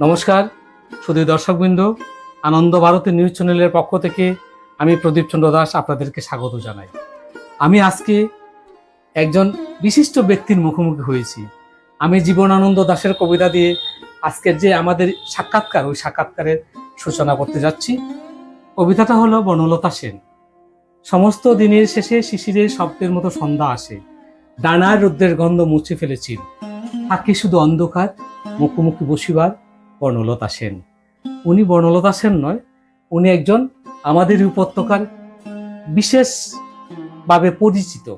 নমস্কার শুধু দর্শকবৃন্দ, আনন্দ ভারতের নিউজ চ্যানেলের পক্ষ থেকে আমি প্রদীপ চন্দ্র দাস আপনাদেরকে স্বাগত জানাই। আমি আজকে একজন বিশিষ্ট ব্যক্তির মুখোমুখি হয়েছি। আমি জীবনানন্দ দাশের কবিতা দিয়ে আজকের যে আমাদের সাক্ষাৎকার, ওই সাক্ষাৎকারের সূচনা করতে যাচ্ছি। কবিতাটা হলো বনলতা সেন। সমস্ত দিনের শেষে শিশিরের শব্দের মতো সন্ধ্যা আসে। ডানার রুদ্রের গন্ধ মুছে ফেলেছি থাকে শুধু অন্ধকার, মুখোমুখি বসিবার বর্ণলতা সেন। উনি বর্ণলতা সেন নয়, উনি একজন আমাদের উপত্যকার বিশেষভাবে পরিচিত।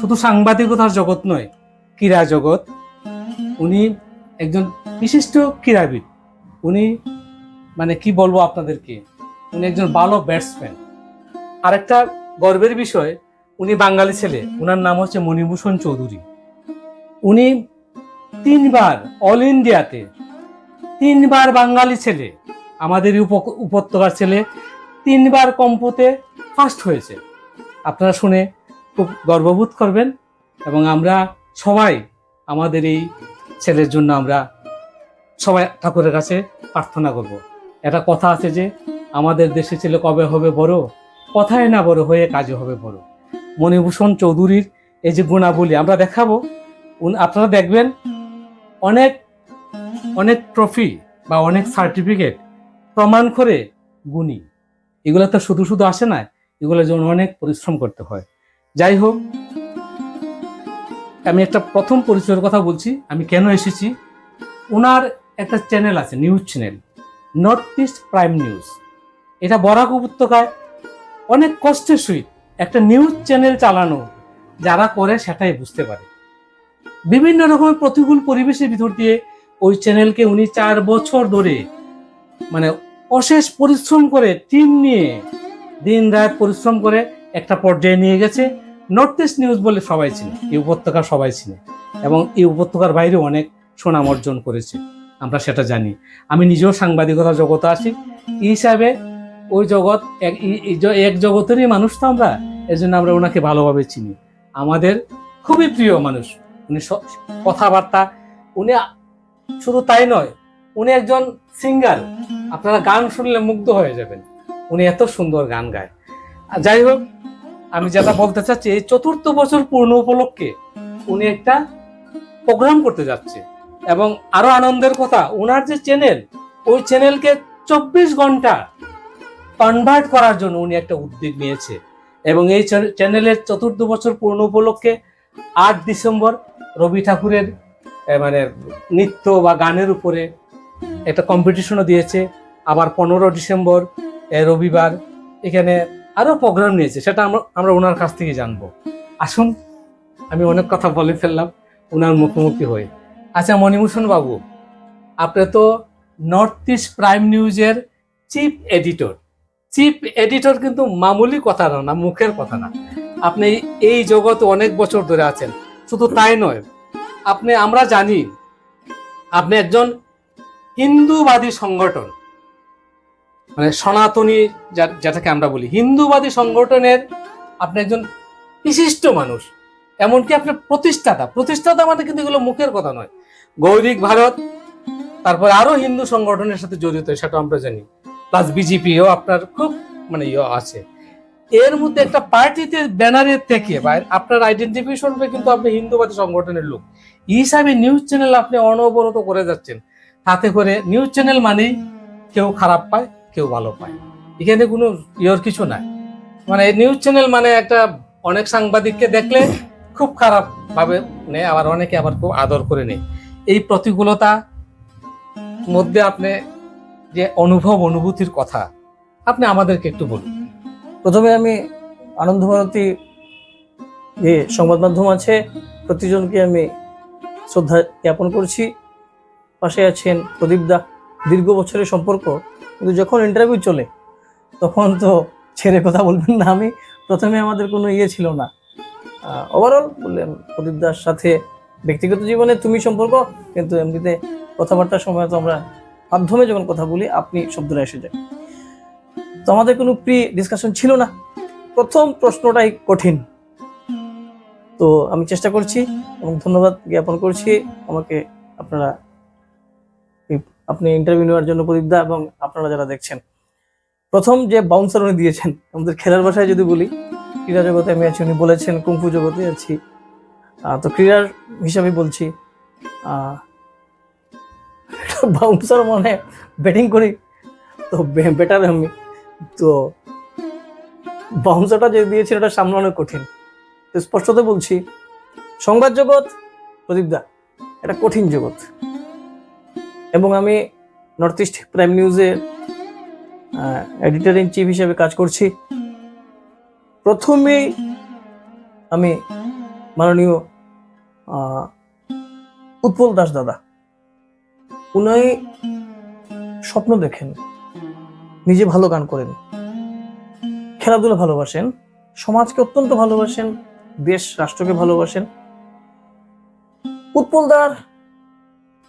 শুধু সাংবাদিকতার জগৎ নয়, ক্রীড়া জগৎ। উনি একজন বিশিষ্ট ক্রীড়াবিদ। উনি মানে কি বলব আপনাদেরকে, উনি একজন ভালো ব্যাটসম্যান আরেকটা গর্বের বিষয়, উনি বাঙালি ছেলে ওনার নাম হচ্ছে মণিভূষণ চৌধুরী। উনি তিনবার অল ইন্ডিয়াতে তিনবার বাঙালি ছেলে আমাদের উপত্যকার ছেলে, তিনবার কম্পোতে ফার্স্ট হয়েছে। আপনারা শুনে খুব গর্ববোধ করবেন এবং আমরা সবাই আমাদের এই ছেলের জন্য আমরা সবাই ঠাকুরের কাছে প্রার্থনা করব। একটা কথা আছে যে, আমাদের দেশে ছেলে কবে হবে বড়? কথায় না বড় হয়ে কাজে হবে বড়। মণিভূষণ চৌধুরীর এই যে গুণাবলী আমরা দেখাবো আপনারা দেখবেন অনেক অনেক ট্রফি বা অনেক সার্টিফিকেট প্রমাণ করে গুণী। এগুলো তো শুধু শুধু আসে না, এগুলো জন্য অনেক পরিশ্রম করতে হয়। যাই হোক, আমি একটা প্রথম পরিচয়ের কথা বলছি, আমি কেন এসেছি? ওনার একটা চ্যানেল আছে news channel north east prime news এটা বরাক উপত্যকায় অনেক কষ্টের সহিত একটা নিউজ চ্যানেল চালানো, যারা করে সেটাই বুঝতে পারে। বিভিন্ন রকমের প্রতিকূল পরিবেশের ভিতর দিয়ে ওই চ্যানেলকে উনি চার বছর ধরে মানে অশেষ পরিশ্রম করে টিম নিয়ে দিন রাত পরিশ্রম করে একটা পর্যায়ে নিয়ে গেছে। নর্থ ইস্ট নিউজ বলে সবাই চিনে, এই উপত্যকার সবাই চিনে এবং এই উপত্যকার বাইরে অনেক সুনাম অর্জন করেছে, আমরা সেটা জানি। আমি নিজেও সাংবাদিকতা জগতে আসি এই হিসাবে ওই জগৎ এক জগতেরই মানুষ তো আমরা এই জন্য আমরা ওনাকে ভালোভাবে চিনি। আমাদের খুবই প্রিয় মানুষ, উনি কথাবার্তা, উনি শুধু তাই নয়, উনি একজন সিঙ্গার আপনারা গান শুনলে মুগ্ধ হয়ে যাবেন। উনি এত সুন্দর গান গায়। যাই হোক, আমি যেটা বলতে চাচ্ছি, এই চতুর্থ বছর পূর্ণ উপলক্ষে উনি একটা প্রোগ্রাম করতে যাচ্ছে। এবং আরও আনন্দের কথা ওনার যে চ্যানেল ওই চ্যানেলকে চব্বিশ ঘণ্টা কনভার্ট করার জন্য উনি একটা উদ্যোগ নিয়েছে। এবং এই চ্যানেলের চতুর্থ বছর পূর্ণ উপলক্ষে আট ডিসেম্বর রবি ঠাকুরের মানে নৃত্য বা গানের উপরে একটা কম্পিটিশনও দিয়েছে। আবার পনেরো ডিসেম্বর রবিবার এখানে আরও প্রোগ্রাম নিয়েছে, সেটা আমরা আমরা ওনার কাছ থেকে জানব। আসুন, আমি অনেক কথা বলে ফেললাম, ওনার মুখোমুখি হয়ে। আচ্ছা মণিভূষণ বাবু, আপনি তো নর্থ ইস্ট প্রাইম নিউজের চিফ এডিটর চিফ এডিটর কিন্তু মামুলি কথা না মুখের কথা না। আপনি এই জগতে অনেক বছর ধরে আছেন, শুধু তাই নয় আপনি, আমরা জানি আপনি একজন হিন্দুবাদী সংগঠন। মানে সনাতনী যেটাকে আমরা বলি, হিন্দুবাদী সংগঠনের আপনি একজন বিশিষ্ট মানুষ, এমনকি আপনার প্রতিষ্ঠাতা। প্রতিষ্ঠাতা মানে কিন্তু এগুলো মুখের কথা নয়। গৌরিক ভারত, তারপর আরও হিন্দু সংগঠনের সাথে জড়িত সেটা আমরা জানি। প্লাস বিজেপিও আপনার খুব মানে ইয়ে আছে। এর মধ্যে একটা পার্টিতে ব্যানারের থেকে বা আপনার আইডেন্টিফিকেশন কিন্তু আপনি হিন্দুবাদী সংগঠনের লোক। হিসাবে নিউজ চ্যানেল আপনি অনবরত করে যাচ্ছেন। তাতে করে নিউজ চ্যানেল মানেই কেউ খারাপ পায়, কেউ ভালো পায়। এখানে কোনো ইয়ের কিছু নাই। মানে নিউজ চ্যানেল মানে একটা অনেক সাংবাদিককে দেখলে খুব খারাপ ভাবে নেয় আবার অনেকে আবার খুব আদর করে নেয়। এই প্রতিকূলতা মধ্যে আপনি যে অনুভব, অনুভূতির কথা, আপনি আমাদেরকে একটু বলুন। প্রথমে আমি আনন্দ ভারতী যে সংবাদ মাধ্যম আছে, প্রতিজনকে আমি শ্রদ্ধা জ্ঞাপন করছি। পাশে আছেন প্রদীপ দা। দীর্ঘ বছরের সম্পর্ক, কিন্তু যখন ইন্টারভিউ চলে, তখন তো ছেড়ে কথা বলবেন না আমি। প্রথমে আমাদের কোনো ইয়ে ছিল না। ওভারঅল বললেন প্রদীপ দার সাথে ব্যক্তিগত জীবনে তুমি সম্পর্ক, কিন্তু এমনিতে কথাবার্তার সময় তো আমরা মাধ্যমে যখন কথা বলি, আপনি শব্দটা এসে যায় তো আমাদের কোনো প্রি ডিসকাশন ছিল না। প্রথম প্রশ্নটাই কঠিন। তো আমি চেষ্টা করছি এবং ধন্যবাদ জ্ঞাপন করছি। আমাকে আপনারা আপনি ইন্টারভিউ নেওয়ার জন্য প্রদীপ দা এবং আপনারা যারা দেখছেন। প্রথম যে বাউন্সার উনি দিয়েছেন, আমাদের খেলার ভাষায় যদি বলি, ক্রীড়া জগতে আমি আছি, উনি বলেছেন কুম্ফু জগতে আছি। তো ক্রীড়ার হিসাবে বলছি বাউন্সার মানে ব্যাটিং করি, তো বেটার আমি। তো বাউন্সারটা যে দিয়েছেন, এটা সামলানো কঠিন। তো স্পষ্টত বলছি, সংবাদ জগৎ প্রদীপ দা, এটা কঠিন জগৎ। এবং আমি নর্থ ইস্ট প্রাইম নিউজের এডিটর ইন চিফ হিসেবে কাজ করছি। প্রথমেই আমি মাননীয় উৎপল দাস দাদা উনি স্বপ্ন দেখেন। নিজে ভালো গান করেন। খেলাধুলা ভালোবাসেন, সমাজকে অত্যন্ত ভালোবাসেন, দেশ, রাষ্ট্রকে ভালোবাসেন। উৎপলদার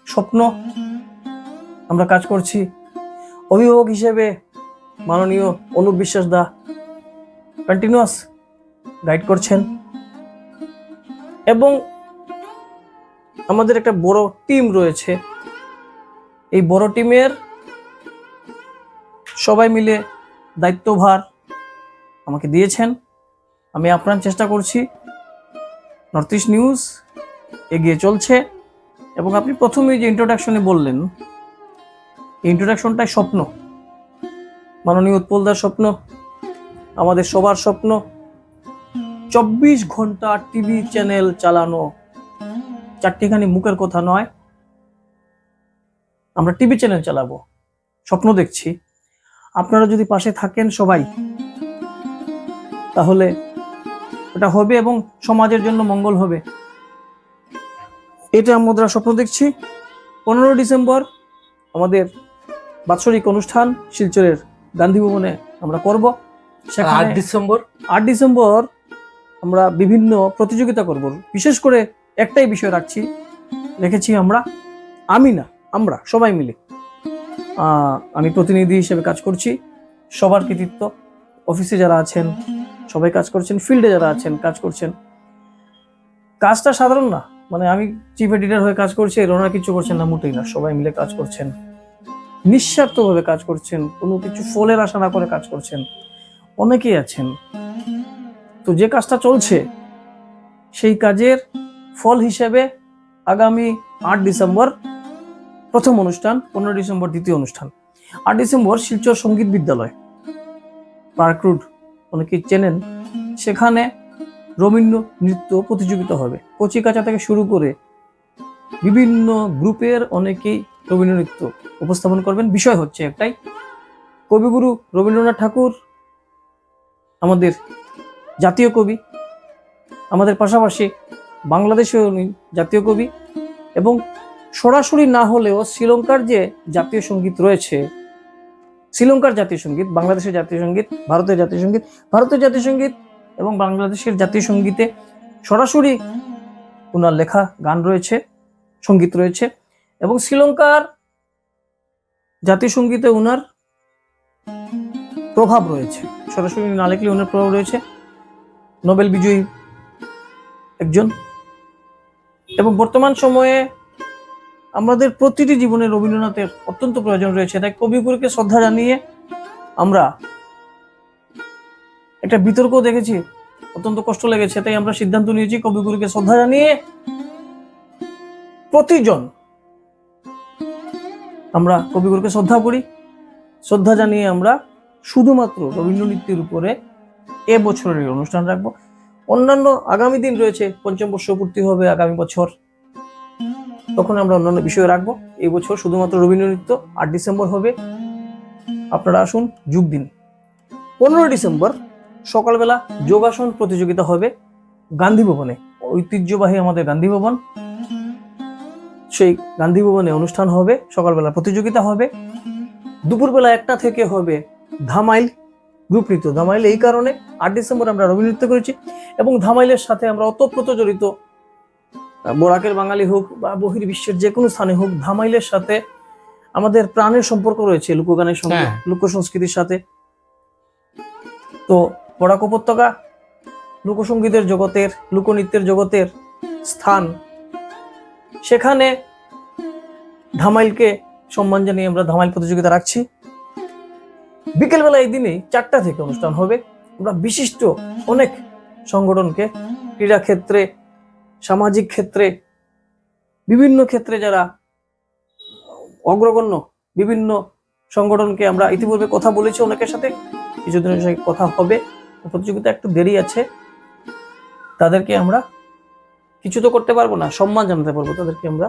স্বপ্ন আমরা কাজ করছি। অভিভাবক হিসেবে মাননীয় অনুপ বিশ্বাস দা কন্টিনিউয়াস গাইড করছেন। এবং আমাদের একটা বড় টিম রয়েছে। এই বড় টিমের সবাই মিলে দায়িত্বভার আমাকে দিয়েছেন। আমি আপ্রাণ চেষ্টা করছি। নর্থ ইস্ট নিউজ এগিয়ে চলছে এবং আপনি প্রথমেই যে ইন্ট্রোডাকশনে বললেন ইন্ট্রোডাকশনটাই স্বপ্ন। মাননীয় উৎপলদার স্বপ্ন, আমাদের সবার স্বপ্ন। চব্বিশ ঘণ্টা টিভি চ্যানেল চালানো চারটিখানি মুখের কথা নয়। আমরা টিভি চ্যানেল চালাবো। স্বপ্ন দেখছি। আপনারা যদি পাশে থাকেন সবাই তাহলে এটা হবে এবং সমাজের জন্য মঙ্গল হবে। এটা আমরা স্বপ্ন দেখছি। পনেরো ডিসেম্বর আমাদের বাৎসরিক অনুষ্ঠান শিলচরের গান্ধী ভবনে আমরা করব। আট ডিসেম্বর? আট ডিসেম্বর আমরা বিভিন্ন প্রতিযোগিতা করব। বিশেষ করে একটাই বিষয় রাখছি রেখেছি আমরা আমি না আমরা সবাই মিলে। আমি প্রতিনিধি হিসেবে কাজ করছি। সবার কৃতিত্ব। অফিসে যারা আছেন, সবাই কাজ করছেন, ফিল্ডে যারা আছেন, কাজ করছেন। কাজটা সাধারণ না। মানে আমি চিফ এডিটর হয়ে কাজ করছি এর ওনারা কিছু করছেন না, মোটেই না। সবাই মিলে কাজ করছেন। নিঃস্বার্থভাবে কাজ করছেন, কোনো কিছু ফলের আশা না করে কাজ করছেন। অনেকেই আছেন। তো যে কাজটা চলছে, সেই কাজের ফল হিসেবে আগামী আট ডিসেম্বর প্রথম অনুষ্ঠান, পনেরো ডিসেম্বর দ্বিতীয় অনুষ্ঠান। আট ডিসেম্বর শিলচর সংগীত বিদ্যালয়। পার্ক রুড, অনেকেই চেনেন। সেখানে রবীন্দ্র নৃত্য প্রতিযোগিতা হবে। কচিকাচা থেকে শুরু করে বিভিন্ন গ্রুপের অনেকেই রবীন্দ্র নৃত্য উপস্থাপন করবেন। বিষয় হচ্ছে একটাই, কবিগুরু রবীন্দ্রনাথ ঠাকুর আমাদের জাতীয় কবি, আমাদের পাশাপাশি বাংলাদেশেও জাতীয় কবি এবং সরাসরি না হলেও শ্রীলঙ্কার যে জাতীয় সংগীত রয়েছে, শ্রীলঙ্কার জাতীয় সংগীত, বাংলাদেশের জাতীয় সংগীত, ভারতের জাতীয় সংগীত, ভারতের জাতীয় সংগীত এবং বাংলাদেশের জাতীয় সঙ্গীতে সরাসরি ওনার লেখা গান রয়েছে, সংগীত রয়েছে এবং শ্রীলঙ্কার জাতীয় সঙ্গীতে ওনার প্রভাব রয়েছে। সরাসরি না লিখলে ওনার প্রভাব রয়েছে। নোবেল বিজয়ী একজন এবং বর্তমান সময়ে আমাদের প্রতিটি জীবনে রবীন্দ্রনাথের অত্যন্ত প্রয়োজন রয়েছে। তাই কবিগুরুকে শ্রদ্ধা জানিয়ে আমরা একটা বিতর্ক দেখেছি, অত্যন্ত কষ্ট লেগেছে, তাই আমরা সিদ্ধান্ত নিয়েছি কবিগুরুকে শ্রদ্ধা জানিয়ে প্রতিজন আমরা কবিগুরুকে শ্রদ্ধা করি। শ্রদ্ধা জানিয়ে আমরা শুধুমাত্র রবীন্দ্র নৃত্যের উপরে এ বছরের অনুষ্ঠান রাখব। অন্যান্য আগামী দিন রয়েছে, পঞ্চম বর্ষ পূর্তি হবে আগামী বছর। তখন আমরা অন্যান্য বিষয় রাখব। এই বছর শুধুমাত্র রবীন্দ্র নৃত্য আট ডিসেম্বর হবে। আপনারা আসুন, যোগ দিন। পনেরোই ডিসেম্বর সকালবেলা যোগাসন প্রতিযোগিতা হবে গান্ধী ভবনে। ঐতিহ্যবাহী আমাদের গান্ধী ভবন। সেই গান্ধী ভবনে অনুষ্ঠান হবে, সকালবেলা প্রতিযোগিতা হবে। দুপুরবেলা একটা থেকে হবে ধামাইল গ্রুপ নৃত্য ধামাইল এই কারণে আট ডিসেম্বর আমরা রবীন্দ্র নৃত্য করেছি এবং ধামাইলের সাথে আমরা অতপ্রত জড়িত বরাকের বাঙালি হোক বা বহির্বিশ্বের যে কোনো স্থানে হোক ধামাইলের সাথে আমাদের প্রাণের সম্পর্ক রয়েছে লোকগানের সঙ্গে হ্যাঁ। লোক সংস্কৃতির সাথে। তো বরাক উপত্যকা লোকসঙ্গীতের জগতের লোকনৃত্যের জগতের স্থান। সেখানে ধামাইলকে সম্মান জানিয়ে আমরা ধামাইল প্রতিযোগিতা রাখছি। বিকেলবেলা এই দিনে চারটা থেকে অনুষ্ঠান হবে। আমরা বিশিষ্ট অনেক সংগঠনকে ক্রীড়া ক্ষেত্রে সামাজিক ক্ষেত্রে, বিভিন্ন ক্ষেত্রে যারা অগ্রগণ্য, বিভিন্ন সংগঠনকে আমরা ইতিপূর্বে কথা বলেছি অনেকের সাথে, কিছুদিনের সঙ্গে কথা হবে, প্রতিযোগিতা একটু দেরি আছে, তাদেরকে আমরা কিছু তো করতে পারব না, সম্মান জানাতে পারব, তাদেরকে আমরা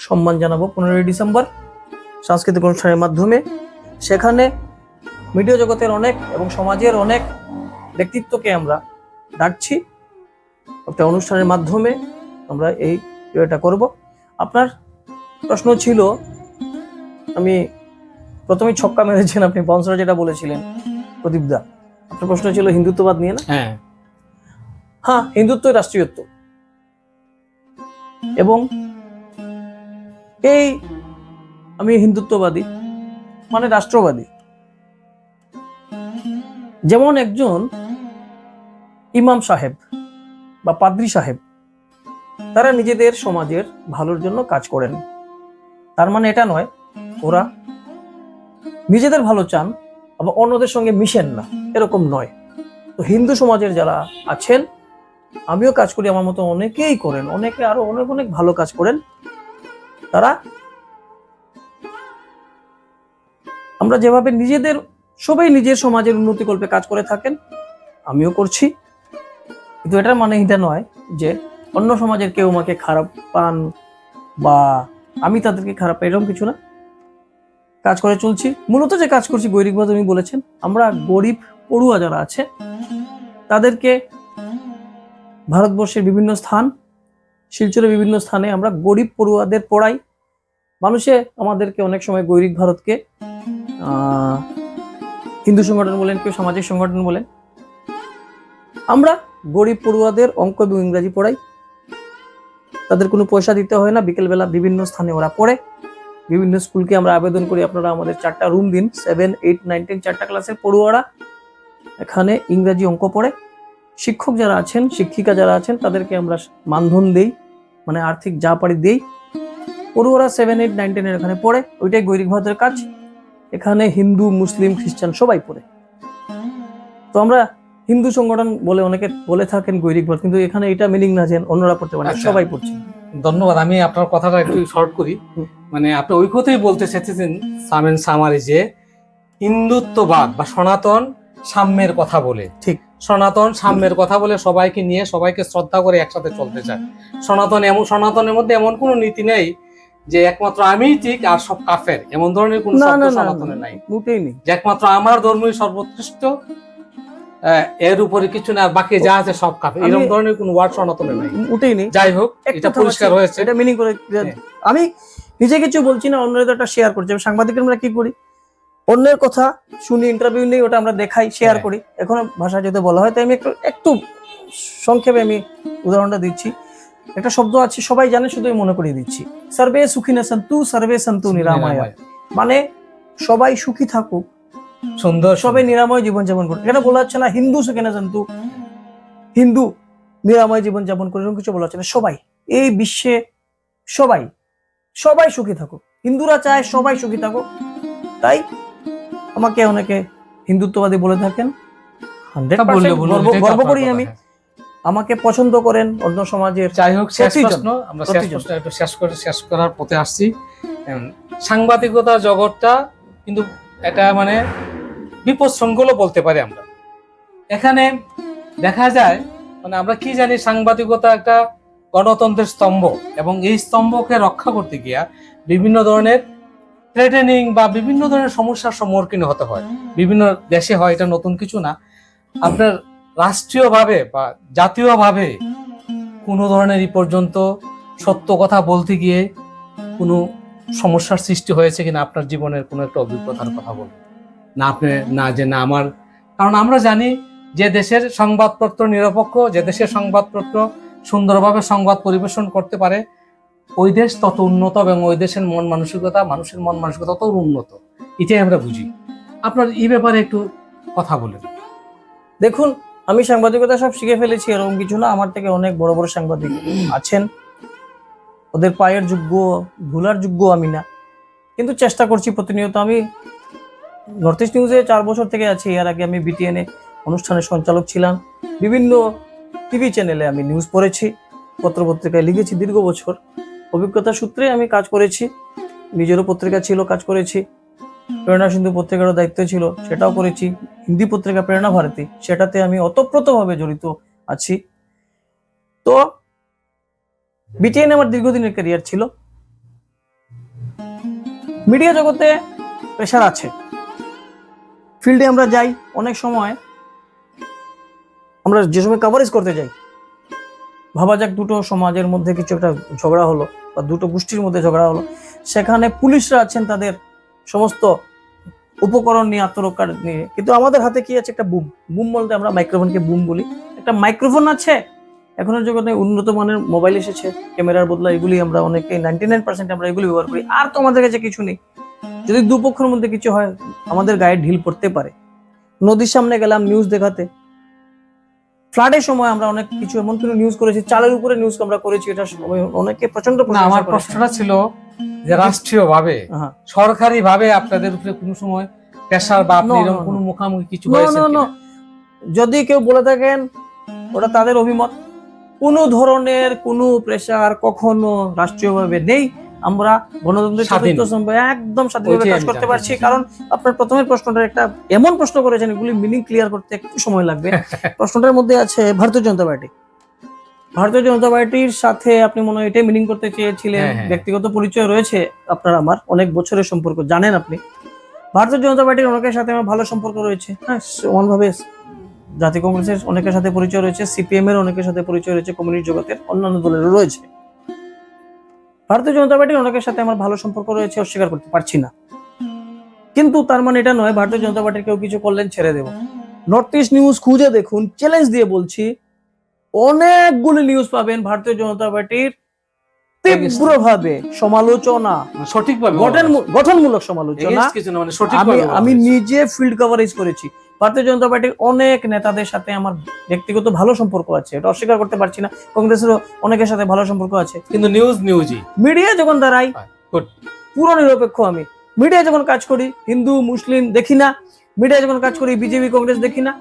সম্মান জানাব। পনেরোই ডিসেম্বর সাংস্কৃতিক অনুষ্ঠানের মাধ্যমে, সেখানে মিডিয়া জগতের অনেক এবং সমাজের অনেক ব্যক্তিত্বকে আমরা ডাকছি। একটা অনুষ্ঠানের মাধ্যমে আমরা এই ইয়েটা করব। আপনার প্রশ্ন ছিল আমি প্রথমেই ছক্কা মেরেছেন আপনি বংশরা যেটা বলেছিলেন প্রদীপ দা। আপনার প্রশ্ন ছিল হিন্দুত্ববাদ নিয়ে না? হ্যাঁ। হ্যাঁ হিন্দুত্বই রাষ্ট্রীয়ত্ব। এবং এই আমি হিন্দুত্ববাদী মানে রাষ্ট্রবাদী। যেমন একজন ইমাম সাহেব বা পাদ্রি সাহেব, তারা নিজেদের সমাজের ভালোর জন্য কাজ করেন। তার মানে এটা নয়, ওরা নিজেদের ভালো চান আবার অন্যদের সঙ্গে মিশেন না, এরকম নয়। তো হিন্দু সমাজের যারা আছেন, আমিও কাজ করি, আমার মতো অনেকেই করেন, অনেকে আরও অনেক অনেক ভালো কাজ করেন, তারা আমরা যেভাবে নিজেদের, সবাই নিজের সমাজের উন্নতি কল্পে কাজ করে থাকেন, আমিও করছি। কিন্তু এটার মানে এটা নয় যে অন্য সমাজের কেউ আমাকে খারাপ পান বা আমি তাদেরকে খারাপ পাই, এরকম কিছু না। কাজ করে চলছি। মূলত যে কাজ করছি গৈরিকবাদ উনি বলেছেন, আমরা গরিব, পড়ুয়া যারা আছে, তাদেরকে ভারতবর্ষের বিভিন্ন স্থান, শিলচরের বিভিন্ন স্থানে আমরা গরিব, পড়ুয়াদের পড়াই। মানুষে আমাদেরকে অনেক সময় গৈরিক ভারতকে হিন্দু সংগঠন বলেন, কেউ সামাজিক সংগঠন বলেন, আমরা গরিব পড়ুয়াদের অঙ্ক এবং ইংরাজি পড়াই। তাদের কোনো পয়সা দিতে হয় না, বিকেলবেলা বিভিন্ন স্থানে ওরা পড়ে। বিভিন্ন স্কুলকে আমরা আবেদন করি, আপনারা আমাদের চারটা রুম দিন। সেভেন এইট নাইন টেন চারটা ক্লাসের পড়ুয়ারা এখানে ইংরাজি অঙ্ক পড়ে। শিক্ষক যারা আছেন, শিক্ষিকা যারা আছেন, তাদেরকে আমরা মানধন দেই মানে আর্থিক যা পারি দেই। পড়ুয়ারা সেভেন এইট নাইন টেনের এখানে পড়ে, ওইটাই গৈরিক ভারতের কাজ। এখানে হিন্দু, মুসলিম, খ্রিস্টান সবাই পড়ে। তো আমরা হিন্দু সংগঠন বলে অনেকে বলে থাকেন গৈরিক ভারত কিন্তু এখানে এটা মিনিং না যে অন্যরা পড়তে পারে আচ্ছা। সবাই পড়ছে। ধন্যবাদ আমি আপনার কথাটা একটু শর্ট করি। মানে আপনি ওই কথাই বলতে চেয়েছেন সামেন সামারি যে হিন্দুত্ববাদ বা সনাতন সাম্যের কথা বলে। ঠিক। সনাতন সাম্যের কথা বলে সবাইকে নিয়ে সবাইকে শ্রদ্ধা করে একসাথে চলতে চায়। সনাতন এমন সনাতনের মধ্যে এমন কোনো নীতি নেই যে একমাত্র আমিই ঠিক আর সব কাফের। এমন ধরনের কোনো সনাতনে নাই। মোটেই নেই। যে একমাত্র আমার ধর্মই সর্বোৎকৃষ্ট এর উপরে কিছু না বাকি যা আছে সব কাফের। এরকম ধরনের কোনো ওয়ার্ড সনাতনে নাই মোটেই নেই। যাই হোক এটা পরিষ্কার হয়েছে। এটা মিনিং করে হ্যাঁ। আমি নিজে কিছু বলছি না অন্যদের তো একটা শেয়ার করছি। আমি সাংবাদিক আমরা কি করি? অন্যের কথা শুনি ইন্টারভিউ নেই ওটা আমরা দেখাই শেয়ার হ্যাঁ। করি। এখন ভাষা যদি বলা হয় তাই আমি একটু একটু সংক্ষেপে আমি উদাহরণটা দিচ্ছি। একটা শব্দ আছে সবাই জানে শুধু আমি মনে করিয়ে দিচ্ছি। সর্বে সুখী না সন্তু সর্বে সন্তু নিরাময়। মানে সবাই সুখী থাকুক সুন্দর সবাই নিরাময় জীবন যাপন করুক এখানে বলা হচ্ছে না হিন্দু সুখী না হিন্দু নিরাময় জীবন যাপন করে এরকম কিছু বলা হচ্ছে না। সবাই এই বিশ্বে সবাই সবাই সুখী থাকুক। হিন্দুরা চায় সবাই সুখী থাকুক। তাই আমাকে অনেকে হিন্দুত্ববাদী বলে থাকেন। 100% এটা বললে বলুন, গর্ব- করি আমি। হ্যাঁ। আমাকে পছন্দ করেন অন্য সমাজের যাই হোক শেষ প্রশ্ন আমরা শেষ। প্রশ্ন একটু শেষ করে শেষ করার পথে আসছি। উম, সাংবাদিকতার জগৎটা কিন্তু এটা মানে বিপদসংকুলও বলতে পারি আমরা। এখানে দেখা যায় মানে আমরা কি জানি, সাংবাদিকতা একটা গণতন্ত্রের স্তম্ভ এবং এই স্তম্ভকে রক্ষা করতে গিয়া বিভিন্ন ধরনের থ্রেটেনিং বা বিভিন্ন ধরনের সমস্যার সম্মুখীন হতে হয়। বিভিন্ন দেশে হয়, এটা নতুন কিছু না। আপনার রাষ্ট্রীয়ভাবে বা জাতীয়ভাবে কোনো ধরনের এই পর্যন্ত সত্য কথা বলতে গিয়ে কোনো সমস্যার সৃষ্টি হয়েছে কিনা, আপনার জীবনের কোনো একটা অভিজ্ঞতার কথা বলুন। না আপনি, না যে না আমার। কারণ আমরা জানি যে দেশের সংবাদপত্র নিরপেক্ষ, যে দেশের সংবাদপত্র সুন্দরভাবে সংবাদ পরিবেশন করতে পারে, ওই দেশ তত উন্নত এবং ওই দেশের মন মানসিকতা, মানুষের মন মানসিকতা তত উন্নত। এটাই আমরা বুঝি। আপনার এই ব্যাপারে একটু কথা বলেন। দেখুন, আমি সাংবাদিকতা সব শিখে ফেলেছি, এরকম কিছু না। আমার থেকে অনেক বড় বড় সাংবাদিক আছেন। ওদের পায়ের যোগ্য, ভুলার যোগ্য আমি না। কিন্তু চেষ্টা করছি প্রতিনিয়ত আমি নর্থ ইস্ট নিউজে চার বছর থেকে আছি। এর আগে আমি বিটিএনএ অনুষ্ঠানের সঞ্চালক ছিলাম। বিভিন্ন টিভি চ্যানেলে আমি নিউজ পড়েছি, পত্রপত্রিকায় লিখেছি দীর্ঘ বছর। অভিজ্ঞতা সূত্রে আমি কাজ করেছি। নিজেরও পত্রিকা ছিল, কাজ করেছি। প্রেরণা সিন্ধু পত্রিকারও দায়িত্ব ছিল, সেটাও করেছি। হিন্দি পত্রিকা প্রেরণা ভারতী, সেটাতে আমি অতপ্রতভাবে জড়িত আছি। তো বিটিএন আমার দীর্ঘদিনের ক্যারিয়ার ছিল। মিডিয়া জগতে প্রেশার আছে। ফিল্ডে আমরা যাই, অনেক সময় আমরা যে সময় কাভারেজ করতে যাই, ভাবা যাক দুটো সমাজের মধ্যে কিছু একটা ঝগড়া হলো বা দুটো গোষ্ঠীর মধ্যে ঝগড়া হলো। সেখানে পুলিশরা আছেন তাদের সমস্ত উপকরণ নিয়ে আত্মরক্ষার নিয়ে। কিন্তু আমাদের হাতে কি আছে একটা বুম বুম বলতে আমরা মাইক্রোফোনকে বুম বলি। একটা মাইক্রোফোন আছে। এখনের জগতে উন্নত মানের মোবাইল এসেছে, ক্যামেরার বদলা এগুলি আমরা অনেকে নাইনটি নাইন পার্সেন্ট আমরা এগুলি ব্যবহার করি। আর তো আমাদের কাছে কিছু নেই। যদি দুপক্ষের মধ্যে কিছু হয় আমাদের গায়ে ঢিল পড়তে পারে। নদীর সামনে গেলাম নিউজ দেখাতে। ফ্লাডের সময় আমরা অনেক কিছু এমন কোনো নিউজ করেছি চালের উপরে নিউজ আমরা করেছি এটা অনেকে প্রচণ্ড আমার প্রশ্নটা ছিল যে রাষ্ট্রীয় ভাবে হ্যাঁ। সরকারি ভাবে আপনাদের উপরে কোনো সময় প্রেশার বা আপনি এরকম কোনো মুখামুখি কিছু হয়েছে. যদি কেউ বলে থাকেন ওটা তাদের অভিমত। কোনো ধরনের কোনো প্রেশার কখনো রাষ্ট্রীয়ভাবে নেই। আমরা গণতন্ত্রের একদম স্বাধীনভাবে কাজ করতে পারছি কারণ আপনার প্রথমের প্রশ্নটা একটা এমন প্রশ্ন করেছেন এগুলি মিনিং ক্লিয়ার করতে একটু সময় লাগবে। প্রশ্নটার মধ্যে আছে ভারতীয় জনতা পার্টি। ভারতীয় জনতা পার্টির সাথে আপনি মনে হয় এটাই মিনিং করতে চেয়েছিলেন হ্যাঁ, হ্যাঁ। ব্যক্তিগত পরিচয় রয়েছে আপনার আমার অনেক বছরের সম্পর্ক জানেন আপনি। ভারতীয় জনতা পার্টির অনেকের সাথে আমার ভালো সম্পর্ক রয়েছে হ্যাঁ সমানভাবে জাতীয় কংগ্রেসের অনেকের সাথে পরিচয় রয়েছে সিপিএম এর অনেকের সাথে পরিচয় রয়েছে কমিউনিস্ট জগতের অন্যান্য দলেরও রয়েছে। ভারতীয় জনতা পার্টির অনেকের সাথে আমার ভালো সম্পর্ক রয়েছে অস্বীকার করতে পারছি না। কিন্তু তার মানে এটা নয় ভারতীয় জনতা পার্টির কেউ কিছু করলেন ছেড়ে দেব। নর্থ ইস্ট নিউজ খুঁজে দেখুন চ্যালেঞ্জ দিয়ে বলছি অনেকগুলো নিউজ পাবেন ভারতীয় জনতা পার্টির তীব্রভাবে সমালোচনা সঠিকভাবে গঠনমূলক সমালোচনা। মানে আমি নিজে ফিল্ড কভারেজ করেছি। ভারতীয় জনতা পার্টির অনেক নেতাদের সাথে আমার ব্যক্তিগত ভালো সম্পর্ক আছে। এটা অস্বীকার করতে পারছি না। কংগ্রেসেরও অনেকের সাথে ভালো সম্পর্ক আছে। কিন্তু নিউজ নিউজই মিডিয়া যখন দাঁড়াই পুরো নিরপেক্ষ আমি। মিডিয়া যখন কাজ করি হিন্দু মুসলিম দেখি না। মিডিয়া যখন কাজ করি বিজেপি কংগ্রেস দেখি না।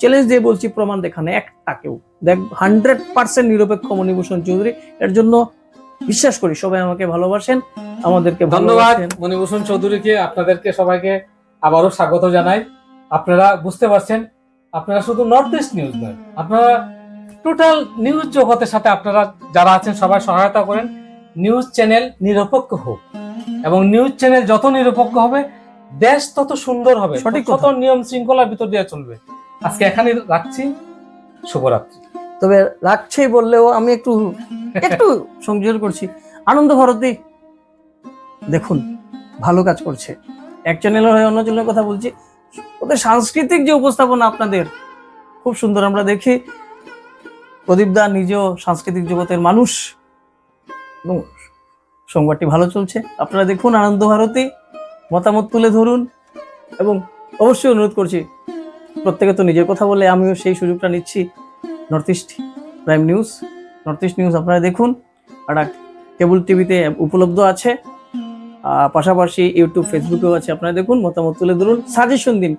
চ্যালেঞ্জ দিয়ে বলছি প্রমাণ দেখানে একটা কেউ। দেখ হান্ড্রেড পার্সেন্ট নিরপেক্ষ মণিভূষণ চৌধুরী এর জন্য বিশ্বাস করি সবাই আমাকে ভালোবাসেন আমাদেরকে ধন্যবাদ মণিভূষণ চৌধুরীকে আপনাদেরকে সবাইকে আবারও স্বাগত জানাই। আপনারা বুঝতে পারছেন আপনারা শুধু নর্থ ইস্ট নিউজ নয় আপনারা টোটাল নিউজ জগতের সাথে আপনারা যারা আছেন সবাই সহায়তা করেন। নিউজ চ্যানেল নিরপেক্ষ হোক এবং নিউজ চ্যানেল যত নিরপেক্ষ হবে দেশ তত সুন্দর হবে সঠিক তত নিয়ম শৃঙ্খলার ভিতর দিয়ে চলবে। আজকে এখানে রাখছি শুভরাত্রি। তবে রাখছেই বললেও আমি একটু একটু সংযোজন করছি। আনন্দ ভারতী দেখুন ভালো কাজ করছে। এক চ্যানেলের হয়ে অন্য চ্যানেলের কথা বলছি। ওদের সাংস্কৃতিক যে উপস্থাপনা আপনাদের, খুব সুন্দর আমরা দেখি। প্রদীপ দা নিজেও সাংস্কৃতিক জগতের মানুষ। এবং সংবাদটি ভালো চলছে। আপনারা দেখুন আনন্দ ভারতী, মতামত তুলে ধরুন। এবং অবশ্যই অনুরোধ করছি, প্রত্যেকে তো নিজের কথা বলে আমিও সেই সুযোগটা নিচ্ছি। North east prime news north east news আপনারা দেখুন। আর কেবল টিভিতে উপলব্ধ আছে। পাশাপাশি ইউটিউব ফেসবুকেও আছে। আপনারা দেখুন মতামত তুলে ধরুন সাজেশন দিন।